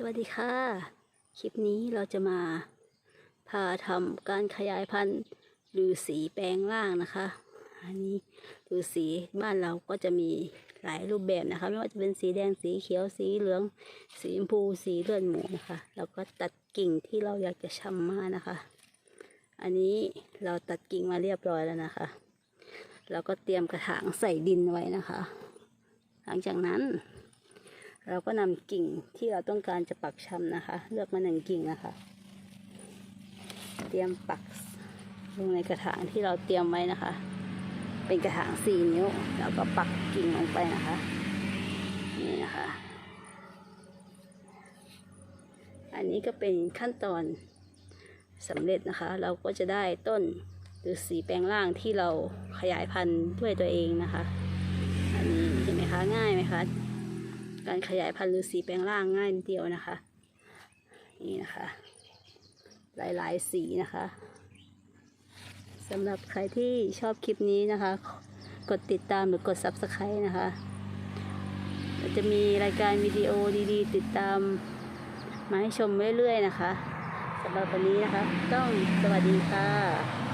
สวัสดีค่ะ คลิปนี้เราจะมาพาทำการขยายพันธุ์ฤาษีแปลงร่างนะคะ อันนี้ฤาษีบ้านเราก็จะมีหลายรูปแบบนะคะ ไม่ว่าจะเป็นสีแดงสีเขียวสีเหลือง สีชมพูสีเลือดหมูนะคะ เราก็ตัดกิ่งที่เราอยากจะชำมานะคะ อันนี้เราตัดกิ่งมาเรียบร้อยแล้วนะคะ เราก็เตรียมกระถางใส่ดินไว้นะคะ หลังจากนั้น เราก็นำกิ่งที่เราต้องการจะปักชำนะคะ เลือกมาหนึ่งกิ่งนะคะ เตรียมปักลงในกระถางที่เราเตรียมไว้นะคะ เป็นกระถางสี่นิ้ว แล้วก็ปักกิ่งลงไปนะคะ นี่นะคะ อันนี้ก็เป็นขั้นตอนสำเร็จนะคะ เราก็จะได้ต้นหรือสีแปลงร่างที่เราขยายพันธุ์ด้วยตัวเองนะคะ อันนี้เห็นไหมคะง่ายไหมคะ การขยายพันธุ์ฤาษีแปลงร่างง่ายนิดเดียวนะคะ นี่นะคะ หลายๆสีนะคะสำหรับใครที่ชอบคลิปนี้นะคะ กดติดตามหรือกด Subscribe นะคะ จะมีรายการวิดีโอดีๆ ติดตามมาให้ชมเรื่อยๆนะคะสำหรับวันนี้นะคะ ต้องสวัสดีค่ะ